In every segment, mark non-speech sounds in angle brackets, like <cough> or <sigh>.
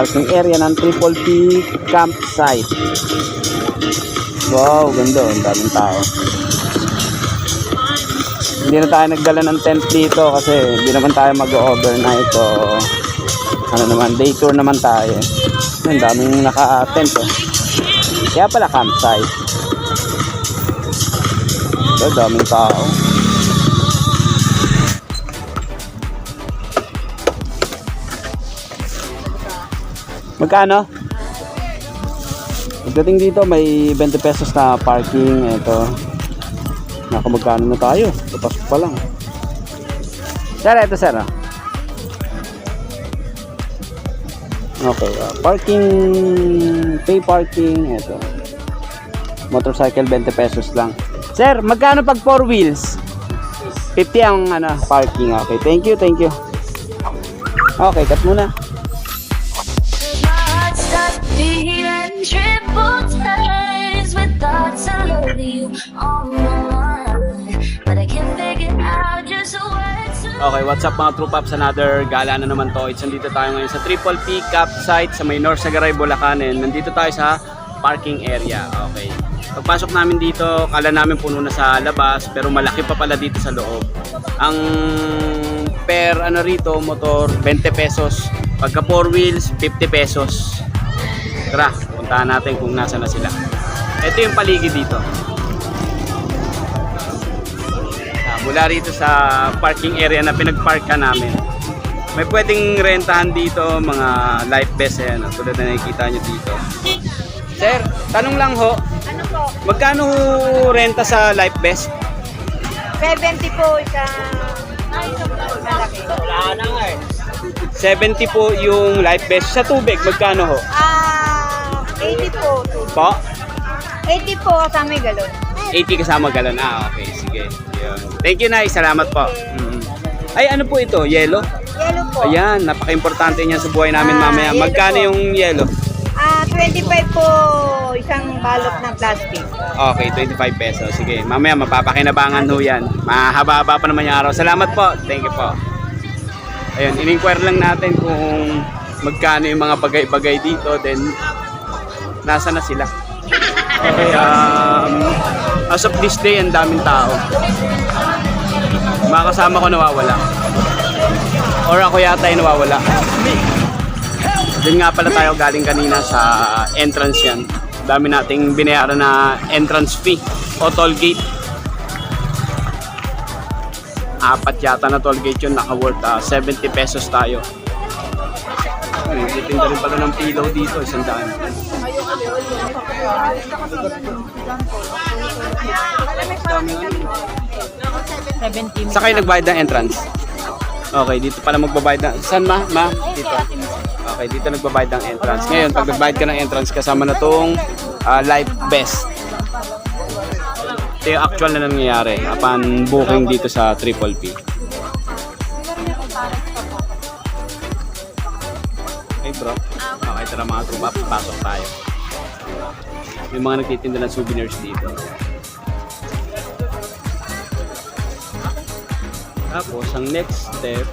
parking area ng Triple P campsite. Wow, ganda. Ang daming tao. Hindi na tayo nagdala ng tent dito kasi hindi naman tayo mag-overnight o ano naman, day tour naman tayo. Ang daming naka-tent eh. Kaya pala campsite. Ito, daming tao. Magkano? Pagdating dito may 20 pesos na parking. Ito. Naku, magkano na tayo? Papasok pa lang. Sir, ito sir. ah. Okay, ah, parking, pay parking, ito. Motorcycle 20 pesos lang. Sir, magkano pag 4 wheels? 50 ang ano, parking. Okay, thank you, thank you. Okay, cut muna. Okay, what's up mga troop ups? Another gala na naman to. It's nandito tayo ngayon sa Triple P campsite sa may Sagaray, Bulacan. And nandito tayo sa parking area. Okay. Pagpasok namin dito, kala namin puno na sa labas, pero malaki pa pala dito sa loob. Ang per ano rito, motor, 20 pesos. Pagka 4 wheels, 50 pesos. Tara, puntahan natin kung nasa na sila. Ito yung paligid dito. Mula rito sa parking area na pinagpark ka namin. May pwedeng rentahan dito, mga life vest eh, ano, tulad na nakikita nyo dito. Sir, tanong lang ho, Ano po? magkano ho renta sa life vest? 70 po isang malaki. 70 po yung life vest. Sa tubig, magkano ho? Ah, 80 po. Po? 80 po kasama galon. 80 kasama galon. Ah, okay. Sige. Thank you, Nay. Salamat po. Mm. Ay, ano po ito? Yelo? Yellow po. Ayan, napaka-importante niyan sa buhay namin Ah, mamaya. Magkano po. yung yelo? Ah, 25 po isang balot ng plastic. Okay, 25 pesos. Sige, mamaya mapapakinabangan ho yan. Mahaba-haba pa naman yung araw. Salamat po. Thank you po. Ayun, in-inquire lang natin kung magkano yung mga bagay-bagay dito. Then, nasa na sila. Okay, um, as of this day, ang daming tao. Mga kasama ko nawawala. Or ako yata yung nawawala. Doon nga pala tayo galing kanina sa entrance yan. Dami nating binayaran na entrance fee o toll gate. Apat yata na toll gate yun, naka-worth ah, 70 pesos tayo. Nagtitinda rin pala ng pillow dito, isang daan. 70 Sa kayo nagbayad ng entrance? Okay, dito pala magbabayad ng... Saan ma? Ma? Dito. Okay, dito nagbabayad ng entrance. Ngayon, pag nagbayad ka ng entrance, kasama na tong ah, life vest. Ito yung actual na nangyayari upon booking dito sa Triple P. Hey bro. Okay, tara mga tropa, pasok tayo. May mga nagtitinda ng souvenirs dito. Tapos, ang next step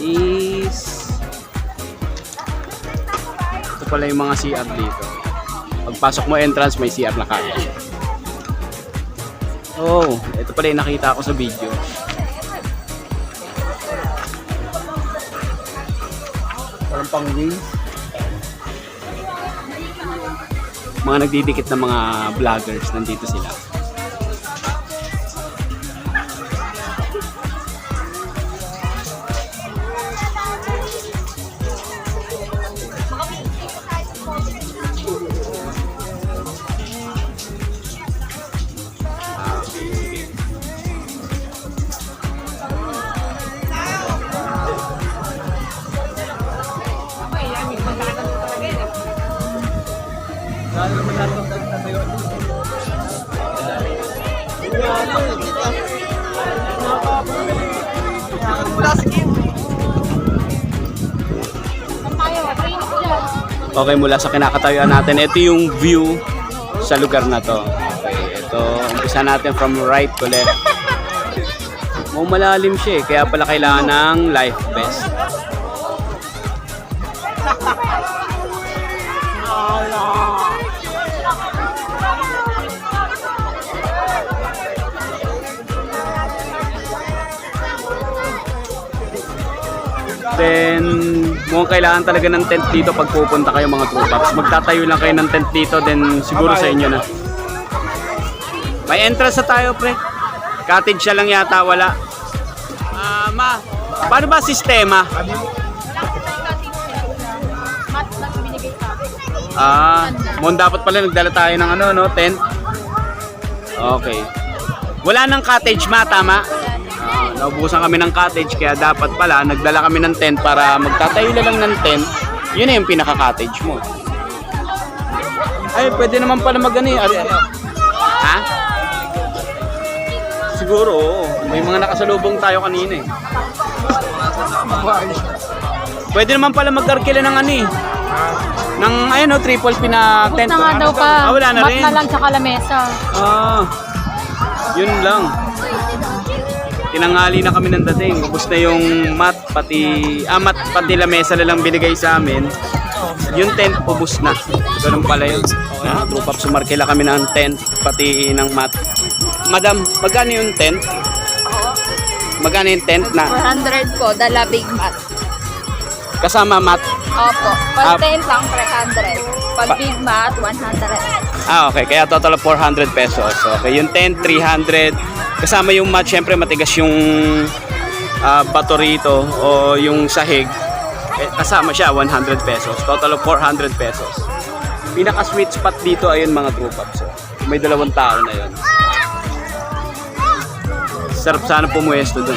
is ito pala yung mga CR dito. Pagpasok mo entrance, may CR na kaya. Oh, ito pala yung nakita ko sa video. Parang pang wings. Mga nagdidikit na mga vloggers, nandito sila. Okay, mula sa kinakatayuan natin, ito yung view sa lugar na to. Okay, ito, umpisa natin from right to left. Mukhang malalim siya eh, kaya pala kailangan ng life vest. Then, mukhang kailangan talaga ng tent dito pag pupunta kayo mga true paps. Magtatayo lang kayo ng tent dito, then siguro sa inyo na. May entrance na tayo, pre. Cottage siya lang yata, wala. Ah, ma, paano ba sistema? Ah, mon dapat pala nagdala tayo ng ano, no, tent. Okay. Wala nang cottage ma, tama? Naubusan kami ng cottage kaya dapat pala nagdala kami ng tent para magtatayo na lang ng tent. Yun na yung pinaka-cottage mo. Ay, pwede naman pala mag ano eh, Ha? Siguro. May mga nakasalubong tayo kanina eh. Pwede naman pala magkarkila ng ano eh. Ng ayun oh, triple P na tent. na nga daw pa. Ah, wala na Mat rin. na lang sa lamesa. Ah, yun lang. Tinangali na kami ng dating. Ubus na yung mat, pati, ah, mat, pati lamesa na lang binigay sa amin. Yung tent, ubus na. Ganun pala yun. Ah, true pop, sumarkila kami ng tent, pati ng mat. Madam, magkano yung tent? Magkano yung tent na 400 po, dala big mat. kasama mat? Opo. Ah. Pag 10 lang, 300. Pag Pa- big mat, 100. Ah, okay. Kaya total of 400 pesos. Okay, yung tent, 300. Kasama yung mat, syempre matigas yung ah, bato rito o yung sahig. Eh, kasama siya, 100 pesos. Total of 400 pesos. Pinaka sweet spot dito ayun mga pops. oh. May dalawang tao na yun. Sarap sana pumuesto dun.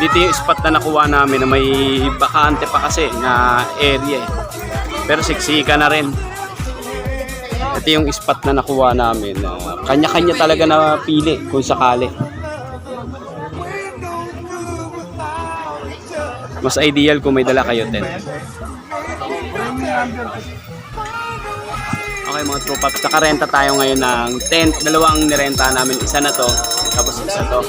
Dito yung spot na nakuha namin na may bakante pa kasi na area eh. Pero siksika na rin. Ito yung spot na nakuha namin. na kanya-kanya talaga na pili kung sakali. Mas ideal kung may dala kayo tent. Okay mga tropa, nakarenta tayo ngayon ng tent. Dalawa ang nirenta namin. Isa na to, tapos isa to.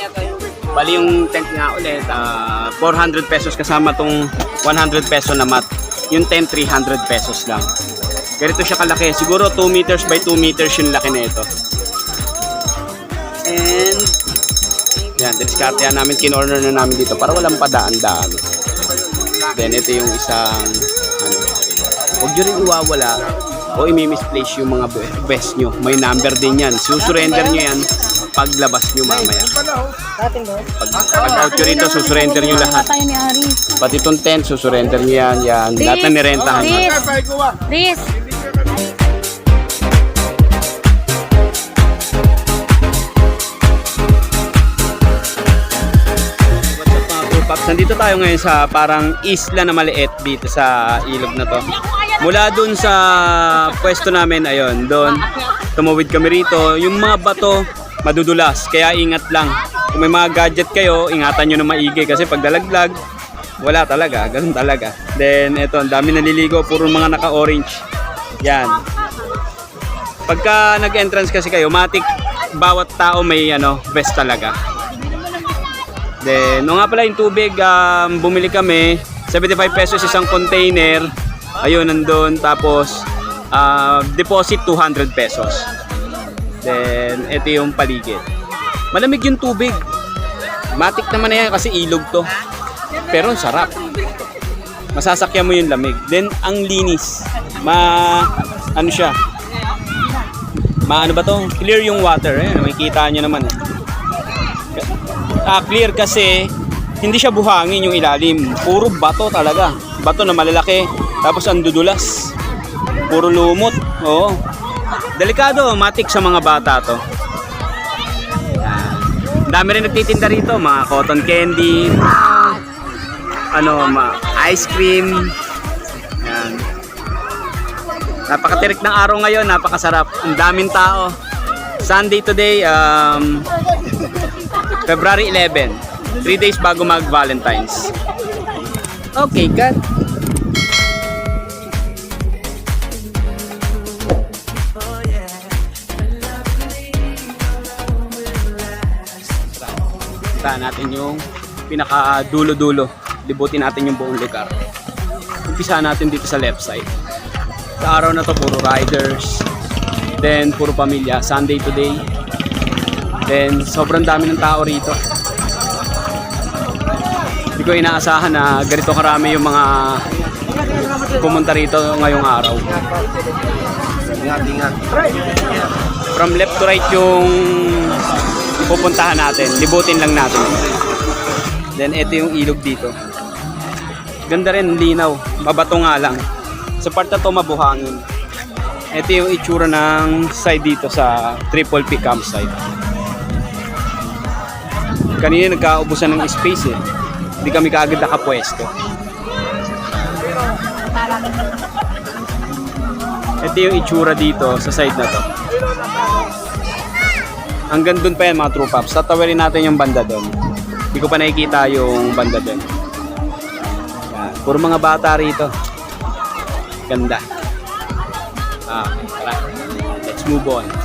Bali yung tent nga ulit, ah, 400 pesos kasama tong 100 peso na mat. Yung tent, 300 pesos lang. Ganito siya kalaki. Siguro 2 meters by 2 meters yung laki na ito. And, yan, diniskartehan namin, kinorner na namin dito para walang padaan-daan. Then, ito yung isang, ano, huwag nyo rin iwawala o imi-misplace yung mga be- best nyo. May number din yan. Susurrender nyo yan paglabas nyo mamaya. Pag, pag out nyo rito, susurrender nyo lahat. Pati itong tent, susurrender nyo yan. yan. Lahat na nirentahan nyo. Please. Nandito tayo ngayon sa parang isla na maliit dito sa ilog na to. Mula dun sa pwesto namin, ayun, doon, tumawid kami rito. Yung mga bato, madudulas, kaya ingat lang. Kung may mga gadget kayo, ingatan nyo na maigi kasi pag dalaglag, wala talaga, ganun talaga. Then, eto, ang dami naliligo, puro mga naka-orange. Yan. Pagka nag-entrance kasi kayo, matik, bawat tao may ano, vest talaga. Then, no nga pala yung tubig, um, bumili kami, 75 pesos isang container. Ayun, nandun. Tapos, uh, deposit 200 pesos. Then, ito yung paligid. Malamig yung tubig. Matik naman na yan kasi ilog to. Pero ang sarap. Masasakyan mo yung lamig. Then, ang linis. Ma, ano siya? Ma, ano ba to? Clear yung water. Eh. Makikita nyo naman. Eh ah, clear kasi hindi siya buhangin yung ilalim. Puro bato talaga. Bato na malalaki. Tapos ang dudulas. Puro lumot. Oo. Delikado, matik sa mga bata to. Dami rin nagtitinda rito, mga cotton candy, ano, ma ice cream. Yan. Napakatirik ng araw ngayon, napakasarap. Ang daming tao. Sunday today, um, February 11. 3 days bago mag-Valentine's. Okay, cut. Puntahan natin yung pinaka dulo-dulo. Libutin natin yung buong lugar. Umpisa natin dito sa left side. Sa araw na to puro riders. Then puro pamilya. Sunday today. Then, sobrang dami ng tao rito. Hindi ko inaasahan na ganito karami yung mga pumunta rito ngayong araw. From left to right yung pupuntahan natin. Libutin lang natin. Then ito yung ilog dito. Ganda rin, linaw. Mabato nga lang. Sa part na to mabuhangin. Ito yung itsura ng side dito sa Triple P campsite. Kanina nagkaubusan ng space eh. Hindi kami kaagad nakapwesto. Ito yung itsura dito sa side na to. Hanggang dun pa yan mga true pops. Tatawarin natin yung banda doon. Hindi ko pa nakikita yung banda doon. Puro mga bata rito. Ganda. Ah, tara. Let's move on.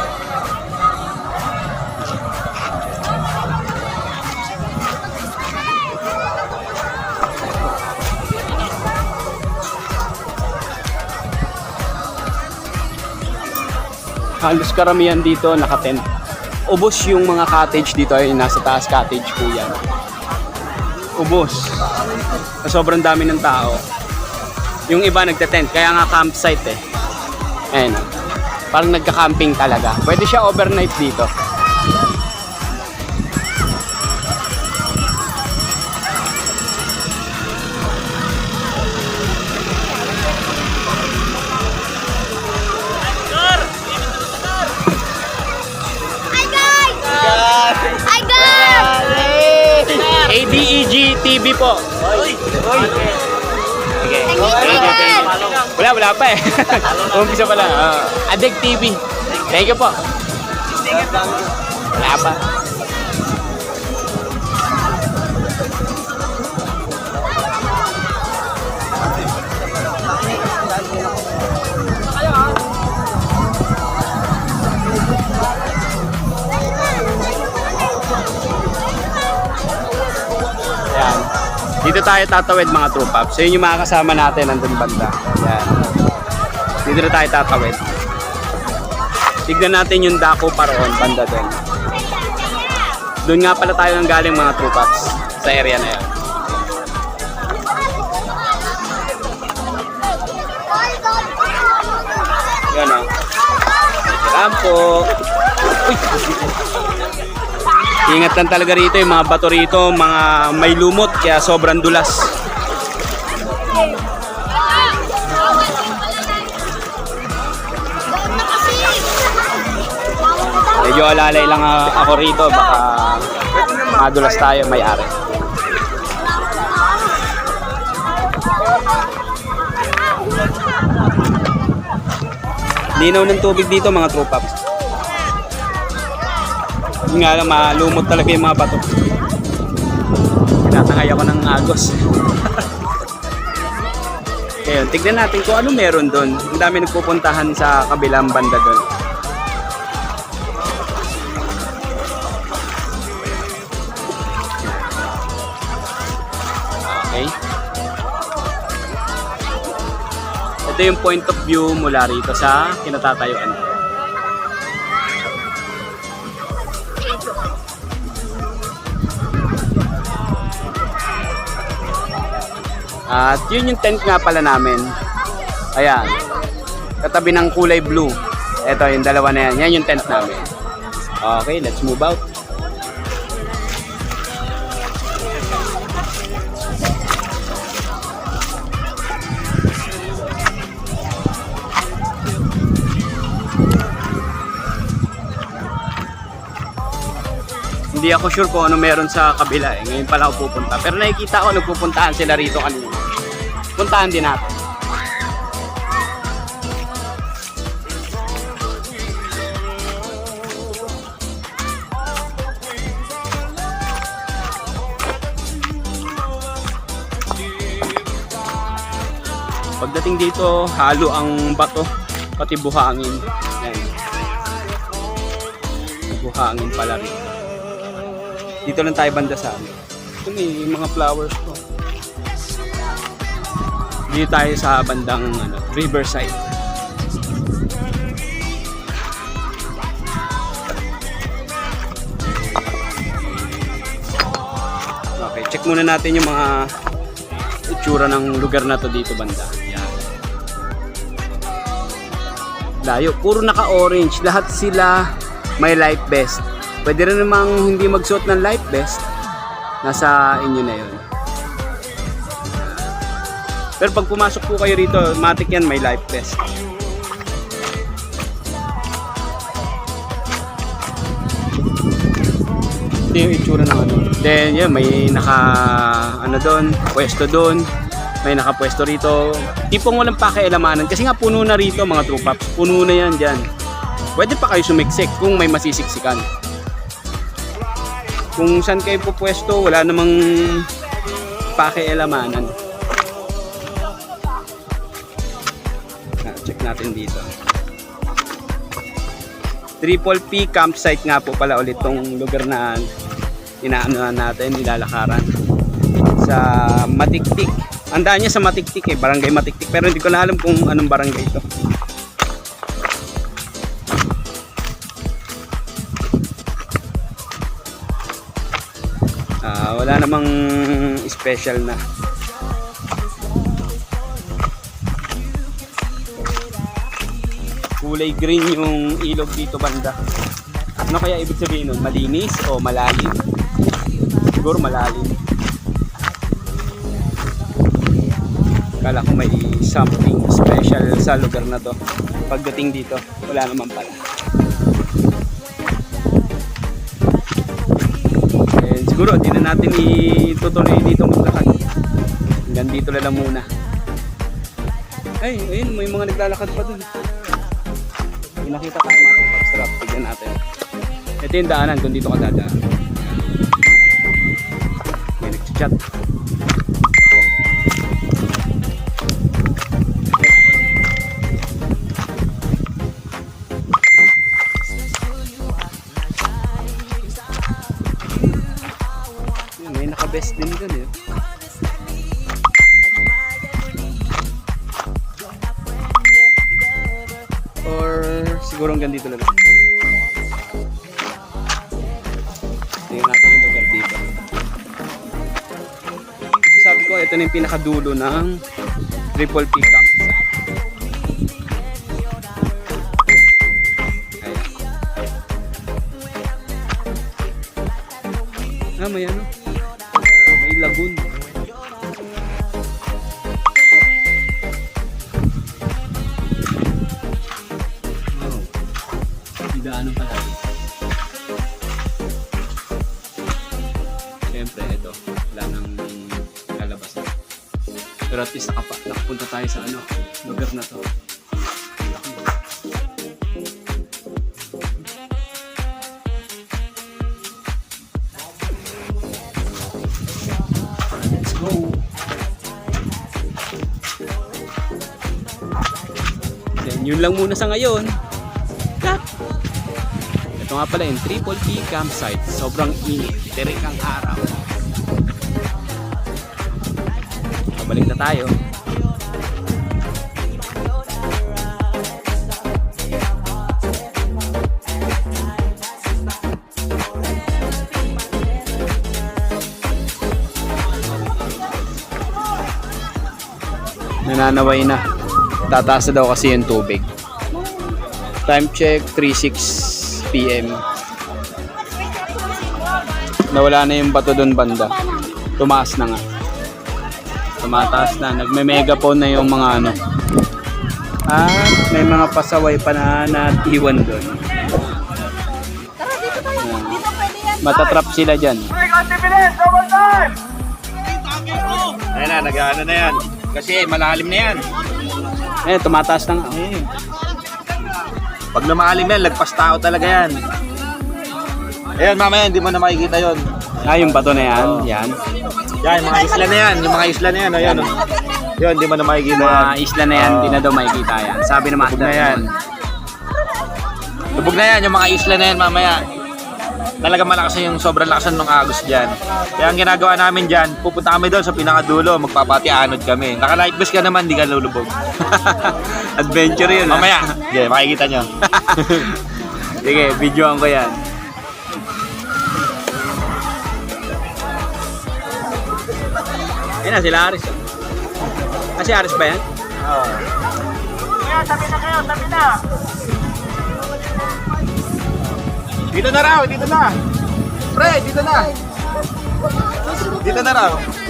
Halos karamihan dito nakatent. Ubos yung mga cottage dito ay nasa taas cottage po yan. Ubos. Sobrang dami ng tao. Yung iba nagte-tent, kaya nga campsite eh. Ayan. oh. Parang nagka-camping talaga. Pwede siya overnight dito. TV po. Okay. Wala, wala pa eh. <laughs> Umpisa pa lang. Uh, Adeg TV. Thank you po. Wala pa. Dito tayo tatawid mga true pops. So yun yung mga kasama natin nandun banda. Yan. Dito na tayo tatawid. Tignan natin yung dako paroon banda doon. Doon nga pala tayo nang galing mga true pops sa area na yan. Yan o. Rampo. Uy! Ingat lang talaga rito yung mga bato rito, mga may lumot kaya sobrang dulas. Medyo alalay lang ah, ako rito, baka madulas tayo may ari. Linaw ng tubig dito mga true pops. Yun nga lang, malumot talaga yung mga bato. Tinatangay ako ng agos. <laughs> Ngayon, tignan natin kung ano meron doon. Ang dami nagpupuntahan sa kabilang banda doon. Okay. Ito yung point of view mula rito sa kinatatayuan At yun yung tent nga pala namin. Ayan. Katabi ng kulay blue. Ito yung dalawa na yan. Yan yung tent namin. Okay, let's move out. Hindi ako sure kung ano meron sa kabila eh. Ngayon pala ako pupunta. Pero nakikita ko nagpupuntahan sila rito kanina puntahan din natin. Pagdating dito, halo ang bato, pati buhangin. Yan. Buhangin pala rin. Dito lang tayo banda sa amin. Ito may eh, mga flowers po. Dito tayo sa bandang ano, riverside. Okay, check muna natin yung mga itsura ng lugar na to dito banda. Yan. Layo, puro naka-orange. Lahat sila may life vest. Pwede rin namang hindi magsuot ng life vest. Nasa inyo na yun. Pero pag pumasok po kayo rito, matik yan may life vest. Ito yung itsura ng ano. Then, yun, may naka, ano doon, pwesto doon. May nakapwesto rito. Tipong walang pakialamanan. Kasi nga puno na rito mga trupaps. Puno na yan dyan. Pwede pa kayo sumiksik kung may masisiksikan. Kung saan kayo pupwesto, wala namang pakialamanan. Check natin dito. Triple P campsite nga po pala ulit tong lugar na inaano natin, nilalakaran sa Matiktik. Ang daan niya sa Matiktik eh, barangay Matiktik. Pero hindi ko na alam kung anong barangay ito. Ah, wala namang special na. Kulay green yung ilog dito banda. Ano kaya ibig sabihin nun? Malinis o malalim? Siguro malalim. Kala ko may something special sa lugar na to. Pagdating dito, wala naman pala. And siguro, di na natin itutuloy dito maglakad. Hanggang dito na lang muna. Ay, ayun, may mga naglalakad pa dun. May nakita tayo mga kapstrap. Tignan natin. Ito yung daanan kung dito ka dadaan. May nag-chat. Siguro hanggang dito lang. Tingnan natin yung lugar dito. Sabi ko, ito na yung pinakadulo ng Triple P campsite. Ayan. Ah, may yun lang muna sa ngayon. Cut! Ito nga pala yung Triple P campsite. Sobrang init. Tirik ang araw. Pabalik na tayo. Nananaway na. Tataas na daw kasi yung tubig. Time check 3:06 PM. Nawala na yung bato doon banda. Tumaas na nga. Tumataas na. Nagme-megaphone na yung mga ano. At may mga pasaway pa na natiwan doon. Matatrap sila dyan. Ayan na, nag-ano na yan. Kasi malalim na yan. Eh, tumataas na nga. Pag lumalim yan, lagpas tao talaga yan. Ayan, mamaya hindi mo na makikita yon. Ah, yung bato na yan. Oo. Yan. Yan, yung mga isla na yan. Yung mga isla na yan. Ayan, oh. Yun, di mo na makikita Mga yan. isla na yan, hindi na daw makikita yan. Sabi ng Lubog master. na yan. Lubog na yan, yung mga isla na yan mamaya. Talagang malakas na yung sobrang lakas ng agos dyan. Kaya ang ginagawa namin dyan, pupunta kami doon sa pinakadulo, magpapati-anod kami. Naka-life vest ka naman, di ka lulubog. <laughs> Adventure yun. ah. mamaya, yeah, makikita nyo. <laughs> Sige, videoan ko yan. Ayun na, sila Aris. oh. Kasi Aris ba yan? Dito na raw, dito na. Pre, dito na. Dito na raw.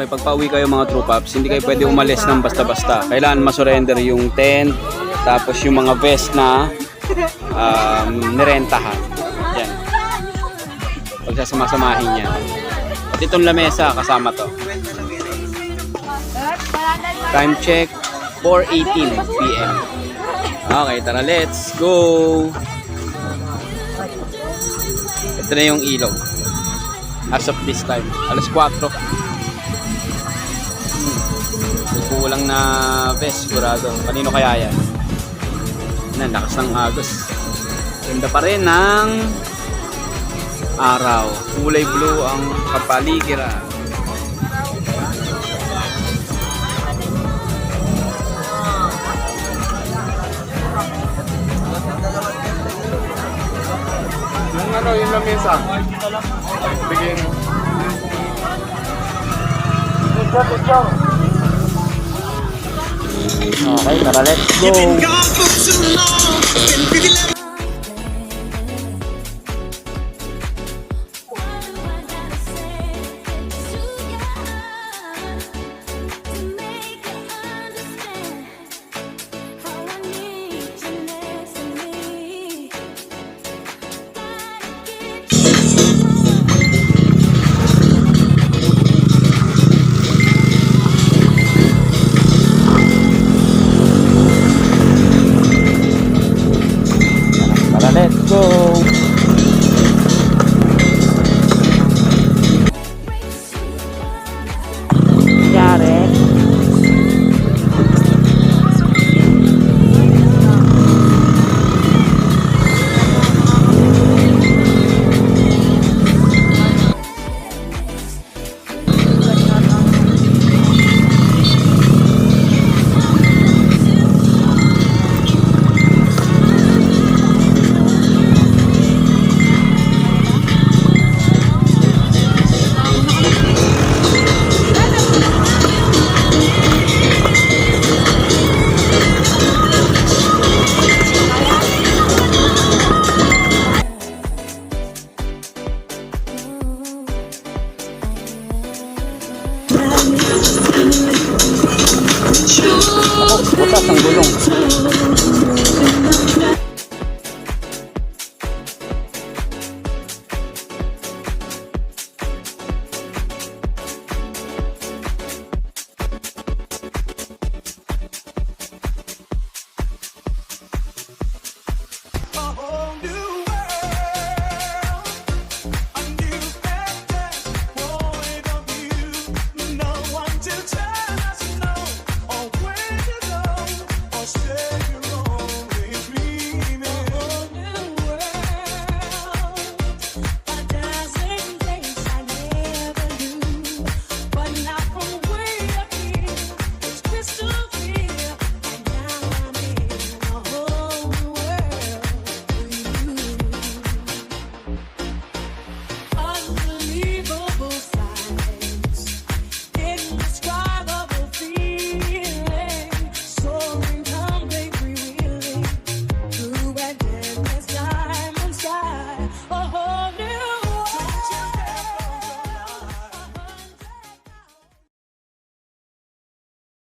Okay, pag pauwi kayo mga true pops, hindi kayo pwede umalis ng basta-basta. Kailangan masurrender yung tent, tapos yung mga vest na um, nirentahan. Yan. Pagsasama-samahin yan. At itong lamesa, kasama to. Time check, 4.18 p.m. Okay, tara, let's go! Ito na yung ilaw. As of this time, alas 4. Kulang na vest sigurado. Kanino kaya yan? Yan, lakas ng agos. Ganda pa rin ng araw. Kulay blue ang kapaligiran. Yung ano, yung lamesa. Bigyan mo. Okay, tara let's go!